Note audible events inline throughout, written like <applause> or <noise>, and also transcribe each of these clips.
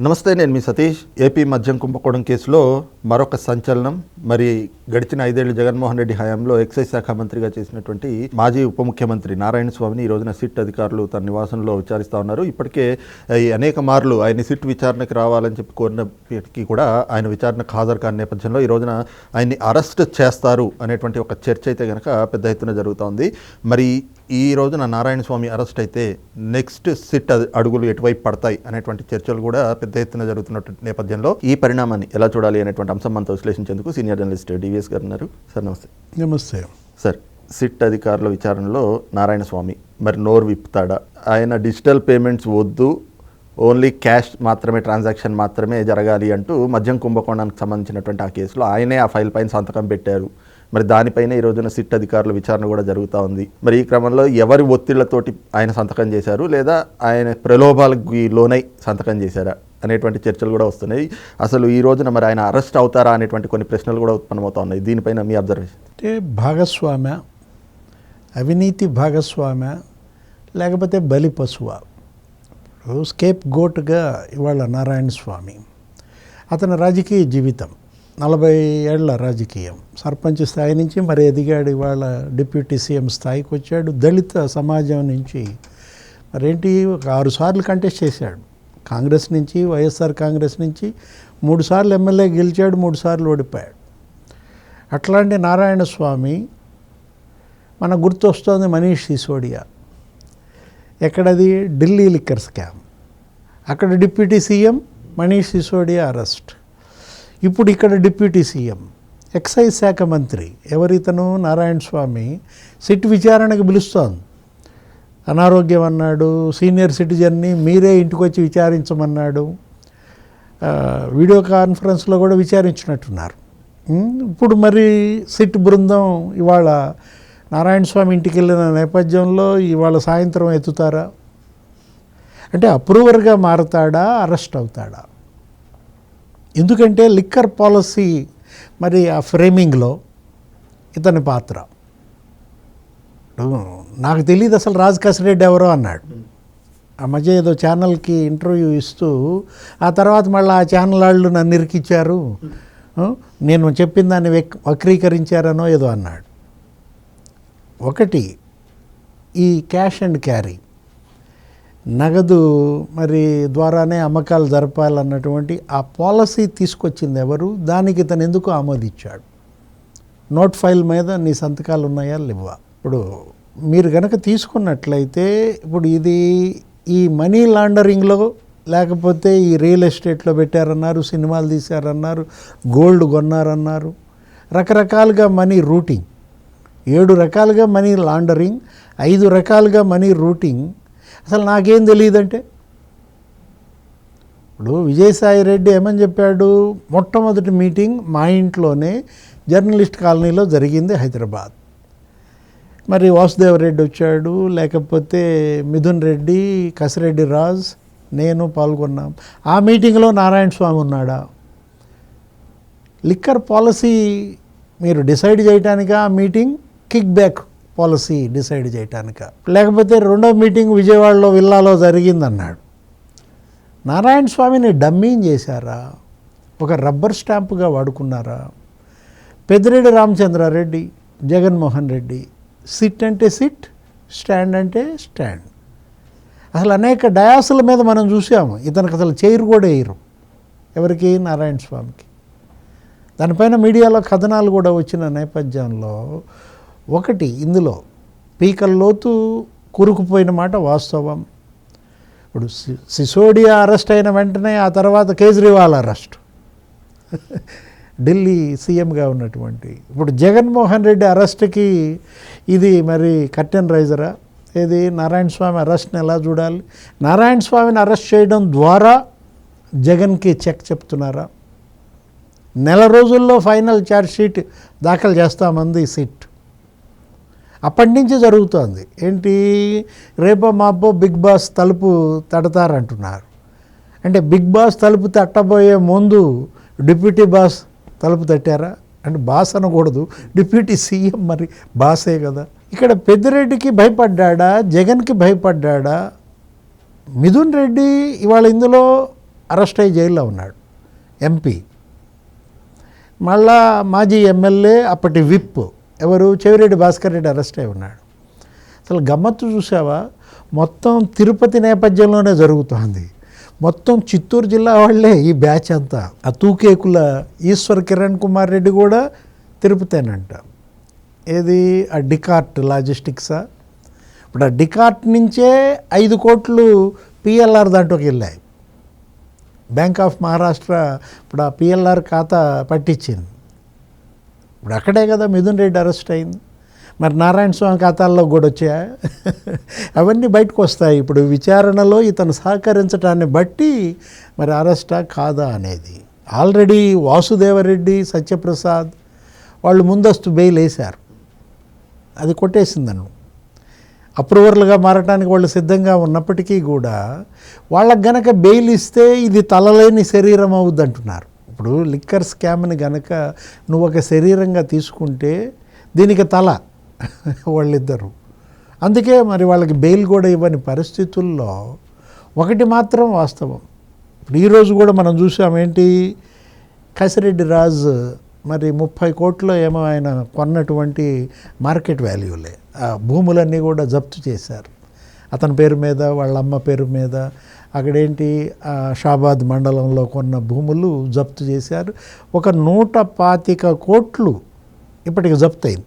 నమస్తే నేను మీ సతీష్. ఏపీ మద్యం కుంభకోణం కేసులో మరొక సంచలనం. మరి గడిచిన ఐదేళ్ళు జగన్మోహన్ రెడ్డి హయాంలో ఎక్సైజ్ శాఖ మంత్రిగా చేసినటువంటి మాజీ ఉప ముఖ్యమంత్రి నారాయణ స్వామిని ఈ రోజున సిట్ అధికారులు తన నివాసంలో విచారిస్తూ ఉన్నారు. ఇప్పటికే అనేక మార్లు ఆయన సిట్ విచారణకు రావాలని చెప్పి కోరినప్పటికీ కూడా ఆయన విచారణకు హాజరు కాని నేపథ్యంలో ఈ రోజున ఆయన్ని అరెస్ట్ చేస్తారు అనేటువంటి ఒక చర్చ అయితే కనుక పెద్ద ఎత్తున జరుగుతోంది మరి ఈ రోజున నారాయణ స్వామి అరెస్ట్ అయితే నెక్స్ట్ సిట్ అదు- అడుగులు ఎటువైపు పడతాయి అనేటువంటి చర్చలు కూడా పెద్ద ఎత్తున జరుగుతున్నటువంటి నేపథ్యంలో ఈ పరిణామాన్ని ఎలా చూడాలి అనేటువంటి అంశం మనతో విశ్లేషించేందుకు సీనియర్ జర్నలిస్ట్ డివిఎస్ గారు ఉన్నారు. సార్ నమస్తే. నమస్తే. సార్ సిట్ అధికారుల విచారణలో నారాయణ స్వామి మరి నోరు విప్పుతాడా? ఆయన డిజిటల్ పేమెంట్స్ వద్దు ఓన్లీ క్యాష్ మాత్రమే ట్రాన్సాక్షన్ మాత్రమే జరగాలి అంటూ మద్యం కుంభకోణానికి సంబంధించినటువంటి ఆ కేసులో ఆయనే ఆ ఫైల్ పైన సంతకం పెట్టారు. మరి దానిపైన ఈ రోజున సిట్ అధికారుల విచారణ కూడా జరుగుతూ ఉంది. మరి ఈ క్రమంలో ఎవరి ఒత్తిళ్ళతోటి ఆయన సంతకం చేశారు లేదా ఆయన ప్రలోభాలకు లోనై సంతకం చేశారా అనేటువంటి చర్చలు కూడా వస్తున్నాయి. అసలు ఈ రోజున మరి ఆయన అరెస్ట్ అవుతారా అనేటువంటి కొన్ని ప్రశ్నలు కూడా ఉత్పన్నమవుతా ఉన్నాయి. దీనిపైన మీ అబ్జర్వేషన్? అంటే భాగస్వామ్య అవినీతి భాగస్వామ్య లేకపోతే బలి పశువ. ఇప్పుడు స్కేప్ గోట్గా ఇవాళ నారాయణ స్వామి అతని రాజకీయ జీవితం. నలభై ఏళ్ళ రాజకీయం. సర్పంచ్ స్థాయి నుంచి మరి ఎదిగాడు ఇవాళ డిప్యూటీ సీఎం స్థాయికి వచ్చాడు. దళిత సమాజం నుంచి మరేంటి ఒక ఆరు సార్లు కంటెస్ట్ చేశాడు. కాంగ్రెస్ నుంచి వైఎస్ఆర్ కాంగ్రెస్ నుంచి మూడు సార్లు ఎమ్మెల్యే గెలిచాడు మూడు సార్లు ఓడిపోయాడు. అట్లాంటి నారాయణ స్వామి మనకు గుర్తొస్తోంది మనీష్ సిసోడియా. ఎక్కడది? Delhi liquor scam. అక్కడ deputy CM Manish Sisodia arrest. ఇప్పుడు ఇక్కడ డిప్యూటీ సీఎం ఎక్సైజ్ శాఖ మంత్రి ఎవరితను? నారాయణ స్వామి. సిట్ విచారణకు పిలుస్తోంది అనారోగ్యం అన్నాడు సీనియర్ సిటిజన్ని మీరే ఇంటికి వచ్చి విచారించమన్నాడు వీడియో కాన్ఫరెన్స్లో కూడా విచారించినట్టున్నారు. ఇప్పుడు మరి సిట్ బృందం ఇవాళ నారాయణ స్వామి ఇంటికి వెళ్ళిన నేపథ్యంలో ఇవాళ సాయంత్రం ఎత్తుతారా? అంటే అప్రూవర్గా మారతాడా అరెస్ట్ అవుతాడా? ఎందుకంటే లిక్కర్ పాలసీ మరి ఆ ఫ్రేమింగ్లో ఇతని పాత్ర. నాకు తెలియదు అసలు రాజ్ కసిరెడ్డి ఎవరో అన్నాడు. ఆ మధ్య ఏదో ఛానల్కి ఇంటర్వ్యూ ఇస్తూ ఆ తర్వాత మళ్ళీ ఆ ఛానల్ వాళ్ళు నన్ను ఇరికిచ్చారు. నేను చెప్పిన దాన్ని వక్రీకరించారనో ఏదో అన్నాడు. ఒకటి ఈ క్యాష్ అండ్ క్యారీ. నగదు మరి ద్వారానే అమ్మకాలు జరపాలన్నటువంటి ఆ పాలసీ తీసుకొచ్చింది ఎవరు? దానికి ఇతను ఎందుకు ఆమోదించాడు? నోట్ ఫైల్ మీద నీ సంతకాలు ఉన్నాయా? లేవా? ఇప్పుడు మీరు కనుక తీసుకున్నట్లయితే ఇప్పుడు ఇది ఈ మనీ లాండరింగ్లో లేకపోతే ఈ రియల్ ఎస్టేట్లో పెట్టారన్నారు సినిమాలు తీశారన్నారు గోల్డ్ కొన్నారన్నారు. రకరకాలుగా మనీ రూటింగ్. ఏడు రకాలుగా మనీ లాండరింగ్ ఐదు రకాలుగా మనీ రూటింగ్. అసలు నాకేం తెలియదంటే ఇప్పుడు విజయసాయి రెడ్డి ఏమని చెప్పాడు? మొట్టమొదటి మీటింగ్ మా ఇంట్లోనే జర్నలిస్ట్ కాలనీలో జరిగింది హైదరాబాద్. మరి వాసుదేవ్ రెడ్డి వచ్చాడు లేకపోతే మిథున్ రెడ్డి కసిరెడ్డి రాజ్ నేను పాల్గొన్నాం. ఆ మీటింగ్లో నారాయణ స్వామి ఉన్నాడా? లిక్కర్ పాలసీ మీరు డిసైడ్ చేయటానికా ఆ meeting? Kick back policy decide చేయటానిక. లేకపోతే రెండో మీటింగ్ విజయవాడలో విల్లాలో జరిగిందన్నాడు. నారాయణ స్వామిని డమ్మింగ్ చేశారా? ఒక రబ్బర్ స్టాంపుగా వాడుకున్నారా? పెద్దిరెడ్డి రామచంద్రారెడ్డి జగన్మోహన్ రెడ్డి సిట్ అంటే సిట్ స్టాండ్ అంటే స్టాండ్. అసలు అనేక డయాసుల మీద మనం చూసాము ఇతనికి అసలు చైర్ కూడా వేయరు. ఎవరికి? నారాయణ స్వామికి. దానిపైన మీడియాలో కథనాలు కూడా వచ్చిన నేపథ్యంలో ఒకటి ఇందులో పీకల్లోతు కురుకుపోయిన మాట వాస్తవం. ఇప్పుడు సి- సిసోడియా అరెస్ట్ అయిన వెంటనే ఆ తర్వాత కేజ్రీవాల్ అరెస్ట్. <laughs> ఢిల్లీ సీఎంగా ఉన్నటువంటి. ఇప్పుడు జగన్మోహన్ రెడ్డి అరెస్ట్కి ఇది మరి కర్టెన్ రైజరా? ఏది? నారాయణ స్వామి అరెస్ట్ని ఎలా చూడాలి? నారాయణ స్వామిని అరెస్ట్ చేయడం ద్వారా జగన్కి చెక్ చెప్తున్నారా? నెల రోజుల్లో ఫైనల్ ఛార్జ్ షీట్ దాఖలు చేస్తామంది సిట్. అప్పటి నుంచి జరుగుతోంది. ఏంటి? రేపో మాపో బిగ్ బాస్ తలుపు తడతారంటున్నారు. అంటే బిగ్ బాస్ తలుపు తట్టబోయే ముందు డిప్యూటీ బాస్ తలుపు తట్టారా? అంటే బాస్ అనకూడదు. డిప్యూటీ సీఎం మరి బాసే కదా. ఇక్కడ పెద్దిరెడ్డికి భయపడ్డాడా? జగన్కి భయపడ్డాడా? మిథున్ రెడ్డి ఇవాళ ఇందులో అరెస్ట్ అయ్యి జైల్లో ఉన్నాడు. ఎంపీ. మళ్ళా మాజీ ఎమ్మెల్యే అప్పటి విప్. ఎవరు? చెవిరెడ్డి భాస్కర్ రెడ్డి అరెస్ట్ అయి ఉన్నాడు. అసలు గమ్మత్తు చూసావా మొత్తం తిరుపతి నేపథ్యంలోనే జరుగుతోంది. మొత్తం చిత్తూరు జిల్లా వాళ్ళే ఈ బ్యాచ్ అంతా. ఆ తూకేకుల ఈశ్వర్ కిరణ్ కుమార్ రెడ్డి కూడా తిరుపతేనంట. ఏది? ఆ డికార్ట్ లాజిస్టిక్సా? ఇప్పుడు ఆ డికార్ట్ నుంచే ఐదు కోట్లు పిఎల్ఆర్ దాంట్లోకి వెళ్ళాయి. బ్యాంక్ ఆఫ్ మహారాష్ట్ర ఇప్పుడు ఆ పిఎల్ఆర్ ఖాతా పట్టించింది. ఇప్పుడు అక్కడే కదా మిథున్ రెడ్డి అరెస్ట్ అయింది. మరి నారాయణ స్వామి ఖాతాల్లో కూడా వచ్చాయా? అవన్నీ బయటకు వస్తాయి. ఇప్పుడు విచారణలో ఇతను సహకరించడాన్ని బట్టి మరి అరెస్టా కాదా అనేది. ఆల్రెడీ వాసుదేవరెడ్డి సత్యప్రసాద్ వాళ్ళు ముందస్తు బెయిల్ వేశారు. అది కొట్టేసింది అప్రూవర్లుగా మారటానికి వాళ్ళు సిద్ధంగా ఉన్నప్పటికీ కూడా వాళ్ళకి గనక బెయిల్ ఇస్తే ఇది తలలేని శరీరం అవుద్ది అంటున్నారు ఇప్పుడు లిక్కర్ స్కామ్ని గనక నువ్వు ఒక శరీరంగా తీసుకుంటే దీనికి తల వాళ్ళిద్దరు. అందుకే మరి వాళ్ళకి బెయిల్ కూడా ఇవ్వని పరిస్థితుల్లో ఒకటి మాత్రం వాస్తవం. ఇప్పుడు ఈరోజు కూడా మనం చూసాం ఏంటి? కసిరెడ్డి రాజు మరి ముప్పై కోట్లు ఏమో ఆయన కొన్నటువంటి మార్కెట్ వాల్యూలే. ఆ భూములన్నీ కూడా జప్తు చేశారు. అతని పేరు మీద వాళ్ళ అమ్మ పేరు మీద అక్కడేంటి షాబాద్ మండలంలో కొన్న భూములు జప్తు చేశారు. ఒక నూట పాతిక కోట్లు ఇప్పటికి జప్తు అయింది.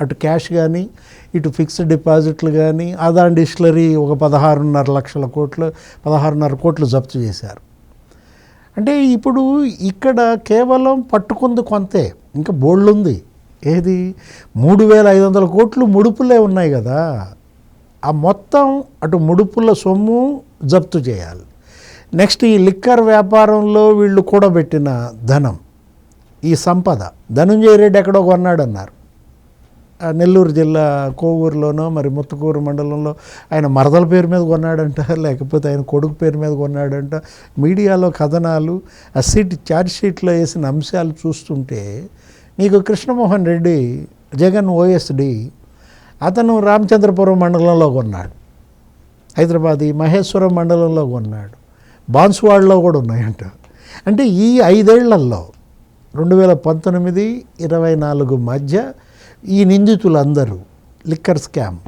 అటు క్యాష్ కానీ ఇటు ఫిక్స్డ్ డిపాజిట్లు కానీ ఆదాన్ డిస్టిలరీ ఒక పదహారున్నర లక్షల కోట్లు పదహారున్నర కోట్లు జప్తు చేశారు. అంటే ఇప్పుడు ఇక్కడ కేవలం పట్టుకుంది కొంతే ఇంకా బోల్డ్ ఉంది ఏది? మూడు వేల ఐదు వందల కోట్లు ముడుపులే ఉన్నాయి కదా. ఆ మొత్తం అటు ముడుపుల సొమ్ము జప్తు చేయాలి. నెక్స్ట్ ఈ లిక్కర్ వ్యాపారంలో వీళ్ళు కూడబెట్టిన ధనం ఈ సంపద. ధనుంజయ రెడ్డి ఎక్కడో కొన్నాడన్నారు. ఆ నెల్లూరు జిల్లా కోవూరులోనో మరి ముత్తుకూరు మండలంలో ఆయన మరదల పేరు మీద కొన్నాడంట లేకపోతే ఆయన కొడుకు పేరు మీద కొన్నాడంట. మీడియాలో కథనాలు ఆ సీట్ ఛార్జ్ షీట్లో వేసిన అంశాలు చూస్తుంటే నీకు కృష్ణమోహన్ రెడ్డి జగన్ ఓఎస్డి అతను రామచంద్రపురం మండలంలో కొన్నాడు. హైదరాబాద్ ఈ మహేశ్వరం మండలంలో కొన్నాడు. బాన్సువాడలో కూడా ఉన్నాయంట. అంటే ఈ ఐదేళ్ళలో రెండు వేల పంతొమ్మిది ఇరవై నాలుగు మధ్య ఈ నిందితులందరూ లిక్కర్ స్కామ్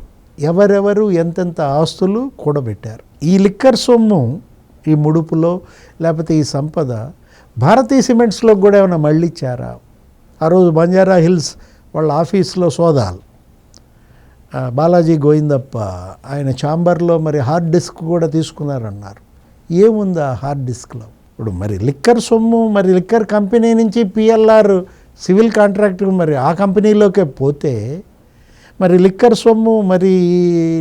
ఎవరెవరు ఎంతెంత ఆస్తులు కూడబెట్టారు. ఈ లిక్కర్ సొమ్ము ఈ ముడుపులో లేకపోతే ఈ సంపద భారతీయ సిమెంట్స్లో కూడా ఏమైనా మళ్ళీ ఇచ్చారా ఆ రోజు బంజారా హిల్స్ వాళ్ళ ఆఫీస్లో సోదాలు. బాలాజీ గోవిందప్ప ఆయన ఛాంబర్లో మరి హార్డ్ డిస్క్ కూడా తీసుకున్నారన్నారు. ఏముంది ఆ హార్డ్ డిస్క్లో? ఇప్పుడు మరి లిక్కర్ సొమ్ము మరి లిక్కర్ కంపెనీ నుంచి పిఎల్ఆర్ సివిల్ కాంట్రాక్ట్ మరి ఆ కంపెనీలోకే పోతే మరి లిక్కర్ సొమ్ము మరి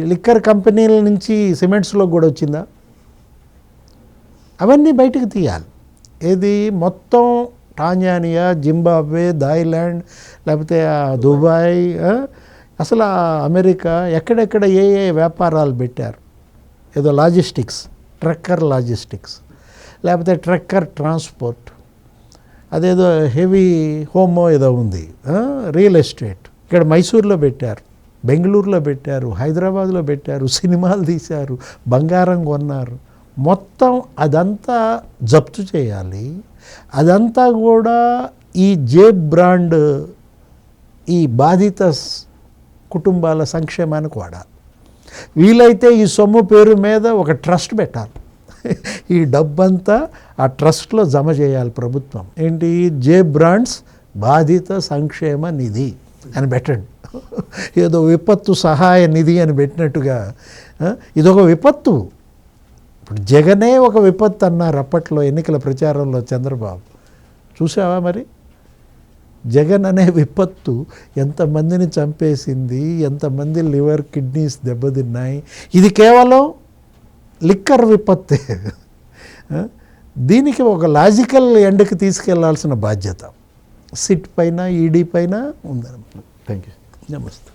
లిక్కర్ కంపెనీల నుంచి సిమెంట్స్లో కూడా వచ్చిందా? అవన్నీ బయటకు తీయాలి. ఏది? మొత్తం టాంజానియా జింబాబ్వే థాయిలాండ్ లేకపోతే దుబాయ్ అసలు అమెరికా ఎక్కడెక్కడ ఏ ఏ వ్యాపారాలు పెట్టారు? ఏదో లాజిస్టిక్స్ ట్రక్కర్ లాజిస్టిక్స్ లేకపోతే ట్రక్కర్ ట్రాన్స్పోర్ట్ అదేదో హెవీ హోమో ఏదో ఉంది రియల్ ఎస్టేట్. ఇక్కడ మైసూర్లో పెట్టారు బెంగళూరులో పెట్టారు హైదరాబాద్లో పెట్టారు సినిమాలు తీశారు బంగారం కొన్నారు. మొత్తం అదంతా జప్తు చేయాలి. అదంతా కూడా ఈ జే బ్రాండ్ ఈ బాధిత కుటుంబాల సంక్షేమానికి వాడాలి. వీలైతే ఈ సొమ్ము పేరు మీద ఒక ట్రస్ట్ పెట్టాలి. ఈ డబ్బంతా ఆ ట్రస్ట్లో జమ చేయాలి ప్రభుత్వం. ఏంటి? జే బ్రాండ్స్ బాధిత సంక్షేమ నిధి అని పెట్టండి. ఏదో విపత్తు సహాయ నిధి అని పెట్టినట్టుగా ఇదొక విపత్తు. ఇప్పుడు జగనే ఒక విపత్తు అన్నారు అప్పట్లో ఎన్నికల ప్రచారంలో చంద్రబాబు. చూసావా మరి? జగన్ అనే విపత్తు ఎంతమందిని చంపేసింది ఎంతమంది లివర్ కిడ్నీస్ దెబ్బతిన్నాయి. ఇది కేవలం లిక్కర్ విపత్తే? దీనికి ఒక లాజికల్ ఎండ్కి తీసుకెళ్ళాల్సిన బాధ్యత. సిట్ పైన ఈడీ పైన ఉందన్నమాట. థ్యాంక్ యూ నమస్తే.